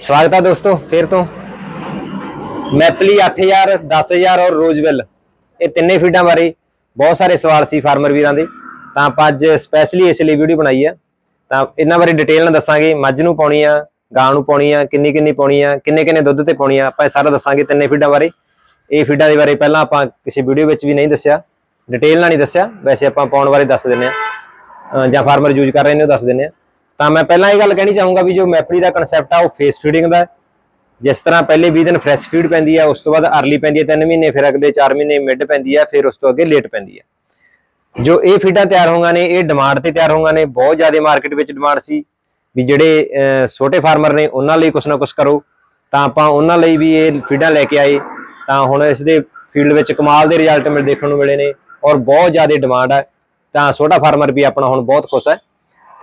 ਸਵਾਗਤ ਹੈ ਦੋਸਤੋ, ਫੇਰ ਤੋਂ। ਮੈਪਲੀ 8000 10000 ਔਰ ਰੋਜ਼ਵੈਲ ਇਹ ਤਿੰਨੇ ਫੀਡਾਂ ਬਾਰੇ ਬਹੁਤ ਸਾਰੇ ਸਵਾਲ ਸੀ ਫਾਰਮਰ ਵੀਰਾਂ ਦੇ। ਤਾਂ ਆਪਾਂ ਅੱਜ ਸਪੈਸ਼ਲੀ ਇਸ ਲਈ ਵੀਡੀਓ ਬਣਾਈ ਹੈ ਤਾਂ ਇਹਨਾਂ ਬਾਰੇ ਡਿਟੇਲ ਨਾਲ ਦੱਸਾਂਗੇ, ਮੱਝ ਨੂੰ ਪਾਉਣੀ ਆ, ਗਾਂ ਨੂੰ ਪਾਉਣੀ ਆ ਕਿੰਨੀ ਕਿੰਨੀ ਪਾਉਣੀ ਆ ਕਿੰਨੇ ਕਿੰਨੇ ਦੁੱਧ ਤੇ ਪਾਉਣੀ ਆ, ਆਪਾਂ ਇਹ ਸਾਰਾ ਦੱਸਾਂਗੇ ਤਿੰਨੇ ਫੀਡਾਂ ਬਾਰੇ। ਇਹ ਫੀਡਾਂ ਦੇ ਬਾਰੇ ਪਹਿਲਾਂ ਆਪਾਂ ਕਿਸੇ ਵੀਡੀਓ ਵਿੱਚ ਵੀ ਨਹੀਂ ਦੱਸਿਆ। ਡਿਟੇਲ ਨਾਲ ਨਹੀਂ ਦੱਸਿਆ। ਵੈਸੇ ਆਪਾਂ ਪਾਉਣ ਬਾਰੇ ਦੱਸ ਦਿੰਨੇ ਆ। ਜਾਂ ਫਾਰਮਰ ਯੂਜ਼ ਕਰ ਰਹੇ ਨੇ ਉਹ ਦੱਸ ਦਿੰਨੇ ਆ। ਤਾਂ ਮੈਂ ਪਹਿਲਾਂ ਇਹ ਗੱਲ ਕਹਿਣੀ ਚਾਹੂੰਗਾ ਵੀ ਜੋ ਮੈਪਰੀ ਦਾ ਕਨਸੈਪਟ ਆ, ਉਹ ਫੇਸ ਫੀਡਿੰਗ ਦਾ ਜਿਸ ਤਰ੍ਹਾਂ ਪਹਿਲੇ 20 ਦਿਨ ਫਰੈਸ਼ ਫੀਡ ਪੈਂਦੀ ਹੈ ਉਸ ਤੋਂ ਬਾਅਦ ਅਰਲੀ ਪੈਂਦੀ ਹੈ 3 ਮਹੀਨੇ, ਫਿਰ ਅਗਲੇ 4 ਮਹੀਨੇ ਮਿਡ ਪੈਂਦੀ ਹੈ ਫਿਰ ਉਸ ਤੋਂ ਅੱਗੇ ਲੇਟ ਪੈਂਦੀ ਹੈ ਜੋ ਇਹ ਫੀਡਾਂ ਤਿਆਰ ਹੋਈਆਂ ਨੇ, ਇਹ ਡਿਮਾਂਡ ਤੇ ਤਿਆਰ ਹੋਈਆਂ ਨੇ, ਬਹੁਤ ਜ਼ਿਆਦਾ ਮਾਰਕੀਟ ਵਿੱਚ ਡਿਮਾਂਡ ਸੀ ਵੀ ਜਿਹੜੇ ਛੋਟੇ ਫਾਰਮਰ ਨੇ, ਉਹਨਾਂ ਲਈ ਕੁਛ ਨਾ ਕੁਛ ਕਰੋ। ਤਾਂ ਆਪਾਂ ਉਹਨਾਂ ਲਈ ਵੀ ਇਹ ਫੀਡਾਂ ਲੈ ਕੇ ਆਏ। ਤਾਂ ਹੁਣ ਇਸ ਦੇ ਫੀਲਡ ਵਿੱਚ ਕਮਾਲ ਦੇ ਰਿਜ਼ਲਟ ਮਿਲ ਦੇਖਣ ਨੂੰ ਮਿਲੇ ਨੇ ਔਰ ਬਹੁਤ ਜ਼ਿਆਦਾ ਡਿਮਾਂਡ ਹੈ ਤਾਂ ਛੋਟਾ ਫਾਰਮਰ ਵੀ ਆਪਣਾ ਹੁਣ ਬਹੁਤ ਖੁਸ਼ ਹੈ।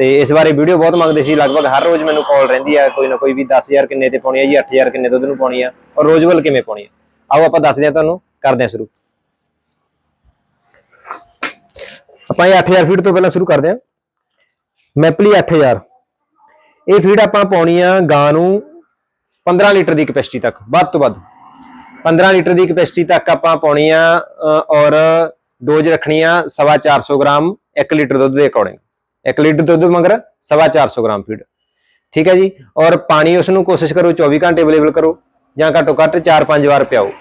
ਤੇ ਇਸ ਬਾਰੇ ਵੀਡੀਓ ਬਹੁਤ ਮੰਗਦੇ ਸੀ। ਲਗਭਗ ਹਰ ਰੋਜ਼ ਮੈਨੂੰ ਕਾਲ ਰਹਿੰਦੀ ਹੈ ਕੋਈ ਨਾ ਕੋਈ ਵੀ 10000 ਕਿੰਨੇ ਤੇ ਪਾਉਣੀ ਆ ਜੀ 8000 ਕਿੰਨੇ ਦੁੱਧ ਨੂੰ ਪਾਉਣੀ ਆ। ਔਰ ਰੋਜ਼ਵਲ ਕਿਵੇਂ ਪਾਉਣੀ ਆ? ਆਓ ਆਪਾਂ ਦੱਸਦੇ ਹਾਂ ਤੁਹਾਨੂੰ, ਕਰਦੇ ਹਾਂ ਸ਼ੁਰੂ। ਆਪਾਂ ਇਹ 8000 ਫੀਟ ਤੋਂ ਪਹਿਲਾਂ ਸ਼ੁਰੂ ਕਰਦੇ ਹਾਂ। ਮੈਪਲੀ 8000 ਇਹ ਫੀਡ ਆਪਾਂ ਪਾਉਣੀ ਆ ਗਾਂ ਨੂੰ 15 ਲੀਟਰ ਦੀ ਕਪੈਸਿਟੀ ਤੱਕ, ਵੱਧ ਤੋਂ ਵੱਧ। 15 ਲੀਟਰ ਦੀ ਕਪੈਸਿਟੀ ਤੱਕ ਆਪਾਂ ਪਾਉਣੀ ਆ ਔਰ ਡੋਜ਼ ਰੱਖਣੀ ਆ 450 ਗ੍ਰਾਮ 1 ਲੀਟਰ ਦੁੱਧ ਦੇ ਅਕੋਰਡਿੰਗ 1 ਲੀਟਰ ਦੁੱਧ ਮਗਰ 450 ਗ੍ਰਾਮ ਫੀਡ ਠੀਕ ਹੈ ਜੀ? ਔਰ ਪਾਣੀ ਉਸ ਨੂੰ ਕੋਸ਼ਿਸ਼ ਕਰੋ 24 ਘੰਟੇ ਅਵੇਲੇਬਲ ਕਰੋ ਜਾਂ ਘੱਟੋ ਘੱਟ 4-5 ਵਾਰ ਪਿਆਓ।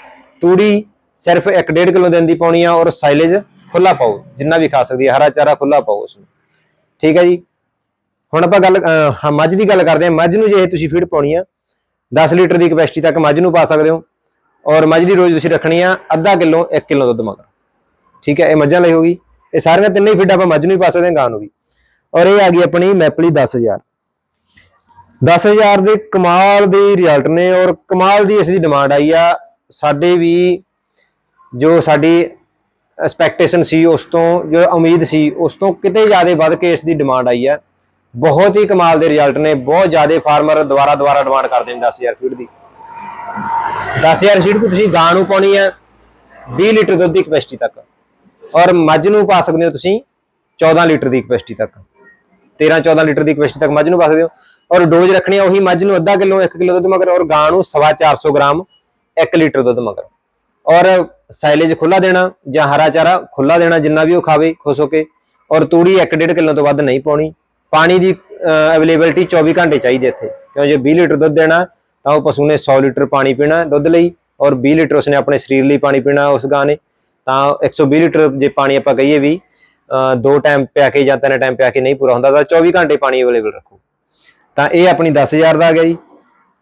ਤੂੜੀ ਸਿਰਫ 1.5 ਕਿਲੋ ਦਿਨ ਦੀ ਪਾਉਣੀ ਆ ਔਰ ਸਾਈਲੇਜ ਖੁੱਲਾ ਪਾਓ ਜਿੰਨਾ ਵੀ ਖਾ ਸਕਦੀ ਹੈ ਹਰਾ ਚਾਰਾ ਖੁੱਲਾ ਪਾਓ ਉਸ ਨੂੰ ਠੀਕ ਹੈ ਜੀ? ਹੁਣ ਆਪਾਂ ਗੱਲ ਹਾਂ, ਮੱਝ ਦੀ ਗੱਲ ਕਰਦੇ ਹਾਂ। ਮੱਝ ਨੂੰ ਜੇ ਤੁਸੀਂ ਫੀਡ ਪਾਉਣੀ ਆ 10 ਲੀਟਰ ਦੀ ਕਪੈਸਿਟੀ ਤੱਕ ਮੱਝ ਨੂੰ ਪਾ ਸਕਦੇ ਹੋ। ਔਰ ਮੱਝ ਦੀ ਰੋਜ਼ ਤੁਸੀਂ ਰੱਖਣੀ ਆ ਅੱਧਾ ਕਿਲੋ 1 ਕਿਲੋ ਦੁੱਧ ਮਗਰ। ਠੀਕ ਹੈ? ਇਹ ਮੱਝਾਂ ਲਈ ਹੋਗੀ ਇਹ ਸਾਰੀਆਂ ਤਿੰਨੇ ਹੀ ਫੀਡ ਆਪਾਂ ਮੱਝ ਨੂੰ ਵੀ ਪਾ ਸਕਦੇ ਹਾਂ ਗਾਂ ਨੂੰ ਵੀ। ਔਰ ਇਹ ਆ ਗਈ ਆਪਣੀ ਮੈਪਲੀ 10000 10000 ਦੇ ਕਮਾਲ ਦੇ ਰਿਜ਼ਲਟ ਨੇ ਔਰ ਕਮਾਲ ਦੀ ਇਸ ਦੀ ਡਿਮਾਂਡ ਆਈ ਆ। ਸਾਡੇ ਵੀ ਜੋ ਸਾਡੀ ਐਕਸਪੈਕਟੇਸ਼ਨ ਸੀ ਉਸ ਤੋਂ, ਜੋ ਉਮੀਦ ਸੀ ਉਸ ਤੋਂ ਕਿਤੇ ਜ਼ਿਆਦਾ ਵੱਧ ਕੇ ਇਸ ਦੀ ਡਿਮਾਂਡ ਆਈ ਆ। ਬਹੁਤ ਹੀ ਕਮਾਲ ਦੇ ਰਿਜ਼ਲਟ ਨੇ, ਬਹੁਤ ਜ਼ਿਆਦਾ ਫਾਰਮਰ ਦੁਬਾਰਾ ਦੁਬਾਰਾ ਡਿਮਾਂਡ ਕਰਦੇ ਨੇ 10000 ਫੀਡ ਦੀ। 10000 ਫੀਡ ਤੁਸੀਂ ਗਾਂ ਨੂੰ ਪਾਉਣੀ ਹੈ 20 ਲੀਟਰ ਦੁੱਧ ਦੀ ਕਪੈਸਿਟੀ ਤੱਕ। ਔਰ ਮੱਝ ਨੂੰ ਪਾ ਸਕਦੇ ਹੋ ਤੁਸੀਂ 14 ਲੀਟਰ ਦੀ ਕਪੈਸਿਟੀ ਤੱਕ। 13 14 ਲੀਟਰ ਦੀ ਕੈਪੈਸਿਟੀ ਤੱਕ ਮੱਝ ਨੂੰ ਪਾ ਸਕਦੇ ਹੋ। ਔਰ ਡੋਜ਼ ਰੱਖਣੀ ਹੈ ਉਹੀ ਮੱਝ ਨੂੰ ਅੱਧਾ ਕਿਲੋ 1 ਕਿਲੋ ਦੁੱਧ ਮਗਰ, ਔਰ ਗਾਂ ਨੂੰ 450 ਗ੍ਰਾਮ 1 ਲੀਟਰ ਦੁੱਧ ਮਗਰ। ਔਰ ਸਾਈਲੇਜ ਖੁੱਲਾ ਦੇਣਾ ਜਾਂ ਹਰਾ ਚਾਰਾ ਖੁੱਲਾ ਦੇਣਾ ਜਿੰਨਾ ਵੀ ਉਹ ਖਾਵੇ, ਖੁਸ਼ ਹੋ ਕੇ। ਔਰ ਤੂੜੀ 1.5 ਕਿਲੋ ਤੋਂ ਵੱਧ ਨਹੀਂ ਪਾਉਣੀ। ਪਾਣੀ ਦੀ ਅਵੇਲੇਬਿਲਟੀ 24 ਘੰਟੇ ਚਾਹੀਦੀ ਇੱਥੇ। ਕਿਉਂ ਜੇ 20 ਲੀਟਰ ਦੁੱਧ ਦੇਣਾ, ਤਾਂ ਉਹ ਪਸ਼ੂ ਨੇ 100 ਲੀਟਰ ਪਾਣੀ ਪੀਣਾ ਦੁੱਧ ਲਈ। ਔਰ 20 ਲੀਟਰ ਉਸਨੇ ਆਪਣੇ ਸਰੀਰ ਲਈ ਪਾਣੀ ਪੀਣਾ ਉਸ ਗਾਂ ਨੇ। ਤਾਂ 120 ਲੀਟਰ ਜੇ ਪਾਣੀ ਆਪਾਂ ਕਹੀਏ ਵੀ ਦੋ ਟਾਈਮ ਪਿਆ ਕੇ ਜਾਂ ਤਿੰਨ ਟਾਈਮ ਪਿਆ ਕੇ ਨਹੀਂ ਪੂਰਾ ਹੁੰਦਾ, ਤਾਂ 24 ਘੰਟੇ ਪਾਣੀ ਅਵੇਲੇਬਲ ਰੱਖੋ। ਤਾਂ ਇਹ ਆਪਣੀ 10000 ਦਾ ਆ ਗਿਆ ਜੀ।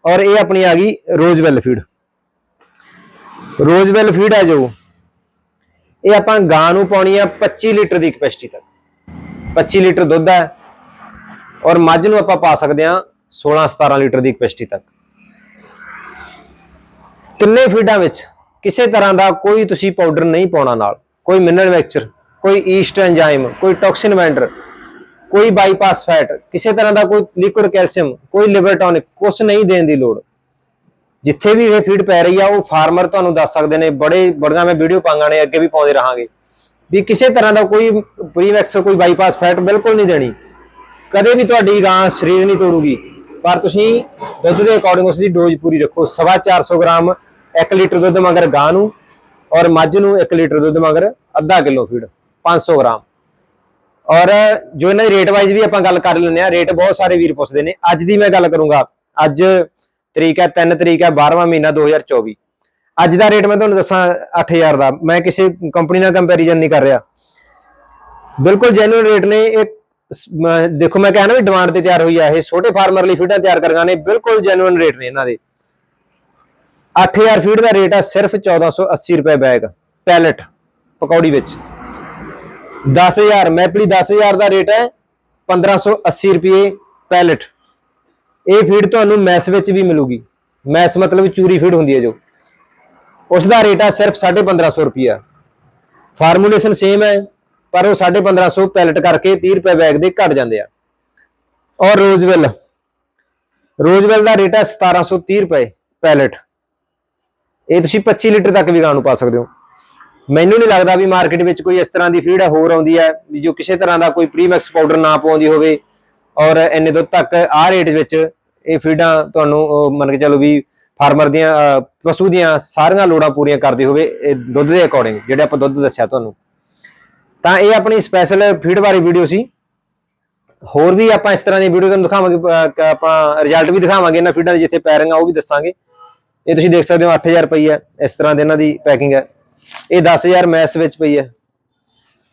ਔਰ ਇਹ ਆਪਣੀ ਆ ਗਈ ਰੋਜ਼ਵੈਲ ਫੀਡ ਰੋਜ਼ਵੈਲ ਫੀਡ ਹੈ ਜੋ, ਇਹ ਆਪਾਂ ਗਾਂ ਨੂੰ ਪਾਉਣੀ ਆ 25 ਲੀਟਰ ਦੀ ਕਪੈਸਿਟੀ ਤੱਕ। 25 ਲੀਟਰ ਦੁੱਧ ਹੈ, ਔਰ ਮੱਝ ਨੂੰ ਆਪਾਂ ਪਾ ਸਕਦੇ ਆ 16 17 ਲੀਟਰ ਦੀ ਕਪੈਸਿਟੀ ਤੱਕ। ਤਿੰਨੇ ਫੀਡਾਂ ਵਿੱਚ, ਕਿਸੇ ਤਰ੍ਹਾਂ ਦਾ ਕੋਈ ਤੁਸੀਂ ਪਾਊਡਰ ਨਹੀਂ ਪਾਉਣਾ ਨਾਲ, ਕੋਈ ਮਿਨਰਲ ਮਿਕਸਚਰ ਕੋਈ ਈਸਟ ਐਂਜ਼ਾਈਮ ਕੋਈ ਟੌਕਸਿਨ ਵੈਂਡਰ, ਕੋਈ ਬਾਈਪਾਸ ਫੈਟ, ਕਿਸੇ ਤਰ੍ਹਾਂ ਦਾ ਕੋਈ ਲਿਕੁਇਡ ਕੈਲਸ਼ੀਅਮ, ਕੋਈ ਲਿਵਰ ਟੌਨਿਕ ਕੁਝ ਨਹੀਂ ਦੇਣ ਦੀ ਲੋੜ। ਜਿੱਥੇ ਵੀ ਇਹ ਫੀਡ ਪੈ ਰਹੀ ਆ, ਉਹ ਫਾਰਮਰ ਤੁਹਾਨੂੰ ਦੱਸ ਸਕਦੇ ਨੇ, ਬੜੇ ਬੜੀਆਂ ਮੈਂ ਵੀਡੀਓ ਪਾਵਾਂਗਾ ਨੇ, ਅੱਗੇ ਵੀ ਪਾਉਂਦੇ ਰਹਾਂਗੇ। ਵੀ ਕਿਸੇ ਤਰ੍ਹਾਂ ਦਾ ਕੋਈ ਪ੍ਰੀਮੈਕਸ ਕੋਈ ਬਾਈਪਾਸ ਫੈਟ ਬਿਲਕੁਲ ਨਹੀਂ ਦੇਣੀ। ਕਦੇ ਵੀ ਤੁਹਾਡੀ ਗਾਂ ਸਰੀਰ ਨਹੀਂ ਤੋੜੂਗੀ, ਪਰ ਤੁਸੀਂ ਦੁੱਧ ਦੇ ਅਕੋਰਡਿੰਗ ਉਸ ਦੀ ਡੋਜ਼ ਪੂਰੀ ਰੱਖੋ 450 ਗ੍ਰਾਮ 1 ਲੀਟਰ ਦੁੱਧ ਮਗਰ ਗਾਂ ਨੂੰ ਔਰ ਮੱਝ ਨੂੰ 1 ਲੀਟਰ ਦੁੱਧ ਮਗਰ ਅੱਧਾ ਕਿਲੋ ਫੀਡ। 500 ਗ੍ਰਾਮ। ਔਰ ਜੋ ਇਹਨਾਂ ਦੀ ਰੇਟ ਵਾਈਜ਼ ਵੀ ਆਪਾਂ ਗੱਲ ਕਰ ਲੈਂਦੇ ਆ ਰੇਟ ਬਹੁਤ ਸਾਰੇ ਵੀਰ ਪੁੱਛਦੇ ਨੇ। ਅੱਜ ਦੀ ਮੈਂ ਗੱਲ ਕਰੂੰਗਾ ਅੱਜ ਤਰੀਕ ਹੈ 3 ਤਰੀਕ ਹੈ 12ਵਾਂ ਮਹੀਨਾ 2024 ਅੱਜ ਦਾ ਰੇਟ ਮੈਂ ਤੁਹਾਨੂੰ ਦੱਸਾਂ 8000 ਦਾ। ਮੈਂ ਕਿਸੇ ਕੰਪਨੀ ਨਾਲ ਕੰਪੈਰੀਜ਼ਨ ਨਹੀਂ ਕਰ ਰਿਹਾ। ਬਿਲਕੁਲ ਜੈਨੂਇਨ ਰੇਟ ਨੇ। ਇਹ ਦੇਖੋ, ਮੈਂ ਕਹਿਣਾ ਵੀ ਡਿਮਾਂਡ ਤੇ ਤਿਆਰ ਹੋਈ ਆ। ਇਹ ਛੋਟੇ ਫਾਰਮਰ ਲਈ ਫੀਡਾਂ ਤਿਆਰ ਕਰੀਆਂ ਨੇ। ਬਿਲਕੁਲ ਜੈਨੂਇਨ ਰੇਟ ਨੇ ਇਹਨਾਂ ਦੇ। 8000 ਫੀਡ ਦਾ ਰੇਟ ਆ ਸਿਰਫ 1480 ਰੁਪਏ ਬੈਗ। ਪੈਲਟ ਪਕੌੜੀ ਵਿੱਚ। 10000 ਮੈਪਲੀ 10000 ਦਾ ਰੇਟ ਹੈ 1580 ਰੁਪਏ ਪੈਲਟ ਇਹ ਫੀਡ ਤੁਹਾਨੂੰ ਮੈਸ ਵਿੱਚ ਵੀ ਮਿਲੂਗੀ। ਮੈਸ ਮਤਲਬ ਚੂਰੀ ਫੀਡ ਹੁੰਦੀ ਹੈ ਜੋ। ਉਸ ਦਾ ਰੇਟ ਹੈ ਸਿਰਫ 1550 ਰੁਪਿਆ ਫਾਰਮੂਲੇਸ਼ਨ ਸੇਮ ਹੈ, ਪਰ ਉਹ 1550 ਪੈਲਟ ਕਰਕੇ 30 ਰੁਪਏ ਬੈਗ ਦੇ ਘਟ ਜਾਂਦੇ ਆ। ਔਰ ਰੋਜ਼ਵੈਲ। ਰੋਜ਼ਵੈਲ ਦਾ ਰੇਟ ਹੈ 1730 ਰੁਪਏ ਪੈਲਟ ਇਹ ਤੁਸੀਂ 25 ਲੀਟਰ ਤੱਕ ਵੀ ਗਾਂ ਨੂੰ ਪਾ ਸਕਦੇ ਹੋ। ਮੈਨੂੰ ਨਹੀਂ ਲੱਗਦਾ ਵੀ ਮਾਰਕੀਟ ਵਿੱਚ ਕੋਈ ਇਸ ਤਰ੍ਹਾਂ ਦੀ ਫੀਡ ਹੋਰ ਆਉਂਦੀ ਹੈ ਵੀ ਜੋ ਕਿਸੇ ਤਰ੍ਹਾਂ ਦਾ ਕੋਈ ਪ੍ਰੀਮਿਕਸ ਪਾਊਡਰ ਨਾ ਪਾਉਂਦੀ ਹੋਵੇ ਔਰ ਇੰਨੇ ਦੁੱਧ ਤੱਕ ਆਹ ਰੇਟ ਵਿੱਚ ਇਹ ਫੀਡਾਂ ਤੁਹਾਨੂੰ ਅਹ, ਮੰਨ ਕੇ ਚੱਲੋ ਵੀ ਫਾਰਮਰ ਦੀਆਂ ਪਸ਼ੂ ਦੀਆਂ ਸਾਰੀਆਂ ਲੋੜਾਂ ਪੂਰੀਆਂ ਕਰਦੀ ਹੋਵੇ ਇਹ ਦੁੱਧ ਦੇ ਅਕੋਰਡਿੰਗ ਜਿਹੜੇ ਆਪਾਂ ਦੁੱਧ ਦੱਸਿਆ ਤੁਹਾਨੂੰ। ਤਾਂ ਇਹ ਆਪਣੀ ਸਪੈਸ਼ਲ ਫੀਡ ਬਾਰੇ ਵੀਡੀਓ ਸੀ। ਹੋਰ ਵੀ ਆਪਾਂ ਇਸ ਤਰ੍ਹਾਂ ਦੀ ਵੀਡੀਓ ਤੁਹਾਨੂੰ ਦਿਖਾਵਾਂਗੇ ਅਹ, ਆਪਾਂ ਰਿਜ਼ਲਟ ਵੀ ਦਿਖਾਵਾਂਗੇ ਇਹਨਾਂ ਫੀਡਾਂ ਦੇ ਜਿੱਥੇ ਪੈਰਿੰਗ ਆ ਉਹ ਵੀ ਦੱਸਾਂਗੇ। ਇਹ ਤੁਸੀਂ ਦੇਖ ਸਕਦੇ ਹੋ 8000 ਰੁਪਈ ਹੈ ਇਸ ਤਰ੍ਹਾਂ ਦੇ ਇਹਨਾਂ ਦੀ ਪੈਕਿੰਗ ਹੈ। ਇਹ 10000 ਮੈਸ ਵਿੱਚ ਪਈ ਹੈ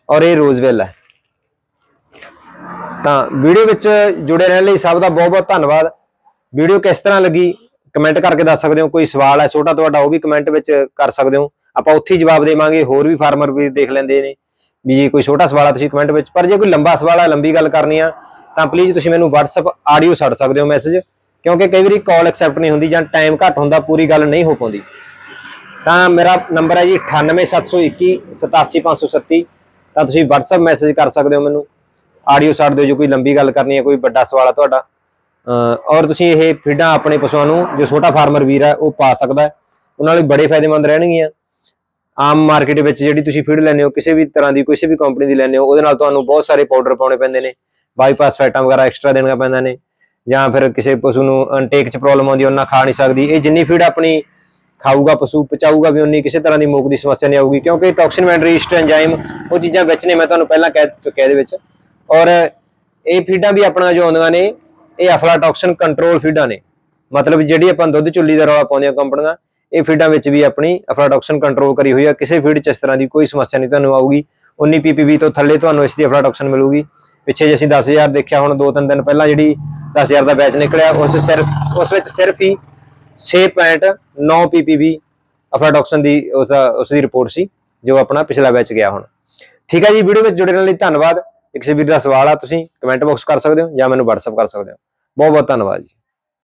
ਔਰ ਇਹ ਰੋਜ਼ਵੈਲ ਹੈ। ਤਾਂ ਵੀਡੀਓ ਵਿੱਚ ਜੁੜੇ ਰਹਿਣ ਲਈ ਸਭ ਦਾ ਬਹੁਤ ਬਹੁਤ ਧੰਨਵਾਦ। ਵੀਡੀਓ ਕਿਸ ਤਰ੍ਹਾਂ ਲੱਗੀ? ਕਮੈਂਟ ਕਰਕੇ ਦੱਸ ਸਕਦੇ ਹੋ। ਕੋਈ ਸਵਾਲ ਹੈ ਛੋਟਾ ਤੁਹਾਡਾ ਉਹ ਵੀ ਕਮੈਂਟ ਵਿੱਚ ਕਰ ਸਕਦੇ ਹੋ। ਆਪਾਂ ਉੱਥੇ ਹੀ ਜਵਾਬ ਦੇਵਾਂਗੇ, ਹੋਰ ਵੀ ਫਾਰਮਰ ਵੀ ਦੇਖ ਲੈਂਦੇ ਨੇ। ਵੀ ਜੇ ਕੋਈ ਛੋਟਾ ਸਵਾਲ ਆ ਤੁਸੀਂ ਕਮੈਂਟ ਵਿੱਚ, ਪਰ ਜੇ ਕੋਈ ਲੰਬਾ ਸਵਾਲ ਆ ਲੰਬੀ ਗੱਲ ਕਰਨੀ ਆ, ਤਾਂ ਪਲੀਜ਼ ਤੁਸੀਂ ਮੈਨੂੰ WhatsApp ਆਡੀਓ ਛੱਡ ਸਕਦੇ ਹੋ ਮੈਸੇਜ ਕਿਉਂਕਿ ਕਈ ਵਾਰੀ ਕਾਲ ਐਕਸੈਪਟ ਨਹੀਂ ਹੁੰਦੀ ਜਾਂ ਟਾਈਮ ਘੱਟ ਹੁੰਦਾ, ਪੂਰੀ ਗੱਲ ਨਹੀਂ ਹੋ ਪਾਉਂਦੀ। ਤਾਂ ਮੇਰਾ ਨੰਬਰ ਹੈ ਜੀ 98721 87537 ਤਾਂ ਤੁਸੀਂ WhatsApp ਮੈਸੇਜ ਕਰ ਸਕਦੇ ਹੋ ਮੈਨੂੰ। ਆਡੀਓ ਛੱਡ ਦਿਓ ਜੋ ਕੋਈ ਲੰਬੀ ਗੱਲ ਕਰਨੀ ਹੈ, ਕੋਈ ਵੱਡਾ ਸਵਾਲ ਹੈ ਤੁਹਾਡਾ। ਔਰ ਤੁਸੀਂ ਇਹ ਫੀਡਾਂ ਆਪਣੇ ਪਸ਼ੂਆਂ ਨੂੰ, ਜੋ ਛੋਟਾ ਫਾਰਮਰ ਵੀਰ ਹੈ, ਉਹ ਪਾ ਸਕਦਾ ਉਹਨਾਂ ਲਈ ਬੜੇ ਫਾਇਦੇਮੰਦ ਰਹਿਣਗੀਆਂ। ਆਮ ਮਾਰਕੀਟ ਵਿੱਚ ਜਿਹੜੀ ਤੁਸੀਂ ਫੀਡ ਲੈਂਦੇ ਹੋ, ਕਿਸੇ ਵੀ ਤਰ੍ਹਾਂ ਦੀ ਕਿਸੇ ਵੀ ਕੰਪਨੀ ਦੀ ਲੈਂਦੇ ਹੋ, ਉਹਦੇ ਨਾਲ ਤੁਹਾਨੂੰ ਬਹੁਤ ਸਾਰੇ ਪਾਊਡਰ ਪਾਉਣੇ ਪੈਂਦੇ ਨੇ। ਬਾਈਪਾਸ ਫੈਟਾਂ ਵਗੈਰਾ ਐਕਸਟਰਾ ਦੇਣੀਆਂ ਪੈਂਦੀਆਂ ਨੇ। ਜਾਂ ਫਿਰ ਕਿਸੇ ਪਸ਼ੂ ਨੂੰ ਅਨਟੇਕ ਚ ਪ੍ਰੋਬਲਮ ਆਉਂਦੀ ਉਹਨਾਂ ਖਾ ਨਹੀਂ ਸਕਦੀ। ਇਹ ਜਿੰਨੀ ਫੀਡ ਆਪਣੀ ਖਾਊਗਾ, ਪਸ਼ੂ ਪਚਾਊਗਾ ਵੀ ਉਨੀ ਕਿਸੇ ਤਰ੍ਹਾਂ ਦੀ ਮੂਕ ਦੀ ਸਮੱਸਿਆ ਨਹੀਂ ਆਊਗੀ, ਕਿਉਂਕਿ ਟੌਕਸਿਨ ਵੈਂਡਰੀਸਟ ਐਂਜ਼ਾਈਮ ਉਹ ਚੀਜ਼ਾਂ ਵਿੱਚ ਨੇ, ਮੈਂ ਤੁਹਾਨੂੰ ਪਹਿਲਾਂ ਕਹਿ ਚੁੱਕਿਆ ਇਹਦੇ ਵਿੱਚ। ਔਰ ਇਹ ਫੀਡਾਂ ਵੀ ਆਪਣਾ ਜੋ ਆਉਂਦੀਆਂ ਨੇ, ਇਹ ਅਫਲਾਟੌਕਸਿਨ ਕੰਟਰੋਲ ਫੀਡਾਂ ਨੇ। ਮਤਲਬ ਜਿਹੜੀ ਆਪਾਂ ਦੁੱਧ ਚੁੱਲੀ ਦਾ ਰੌਲਾ ਪਾਉਂਦੀਆਂ ਕੰਪਨੀਆਂ ਇਹ ਫੀਡਾਂ ਵਿੱਚ ਵੀ ਆਪਣੀ ਅਫਲਾਟੌਕਸਿਨ ਕੰਟਰੋਲ ਕਰੀ ਹੋਈ ਆ। ਕਿਸੇ ਫੀਡ 'ਚ ਇਸ ਤਰ੍ਹਾਂ ਦੀ ਕੋਈ ਸਮੱਸਿਆ ਨਹੀਂ ਤੁਹਾਨੂੰ ਆਊਗੀ। 19 ppb ਤੋਂ ਥੱਲੇ ਤੁਹਾਨੂੰ ਇਸ ਦੀ ਅਫਲਾਟੌਕਸਿਨ ਮਿਲੂਗੀ। ਪਿੱਛੇ ਜੇ ਅਸੀਂ 10000 ਦੇਖਿਆ, ਹੁਣ ਦੋ ਤਿੰਨ ਦਿਨ ਪਹਿਲਾਂ ਜਿਹੜੀ 10000 ਦਾ ਬੈਚ ਨਿਕਲਿਆ, ਉਸ ਸਿਰਫ, ਉਸ ਵਿੱਚ ਸਿਰਫ ਹੀ 6.9 ppb ਅਫਲਾਟੌਕਸਿਨ ਦੀ ਉਸ ਦਾ ਉਸ ਦੀ ਰਿਪੋਰਟ ਸੀ, ਜੋ ਆਪਣਾ ਪਿਛਲਾ ਬੈਚ ਗਿਆ ਹੁਣ। ਠੀਕ ਹੈ ਜੀ ਵੀਡੀਓ ਵਿੱਚ ਜੁੜੇ ਰਹਿਣ ਲਈ ਧੰਨਵਾਦ। ਇੱਕ ਕਿਸੇ ਵੀਰ ਦਾ ਸਵਾਲ ਆ, ਤੁਸੀਂ ਕਮੈਂਟ ਬਾਕਸ ਕਰ ਸਕਦੇ ਹੋ ਜਾਂ ਮੈਨੂੰ WhatsApp ਕਰ ਸਕਦੇ ਹੋ। ਬਹੁਤ ਬਹੁਤ ਧੰਨਵਾਦ ਜੀ।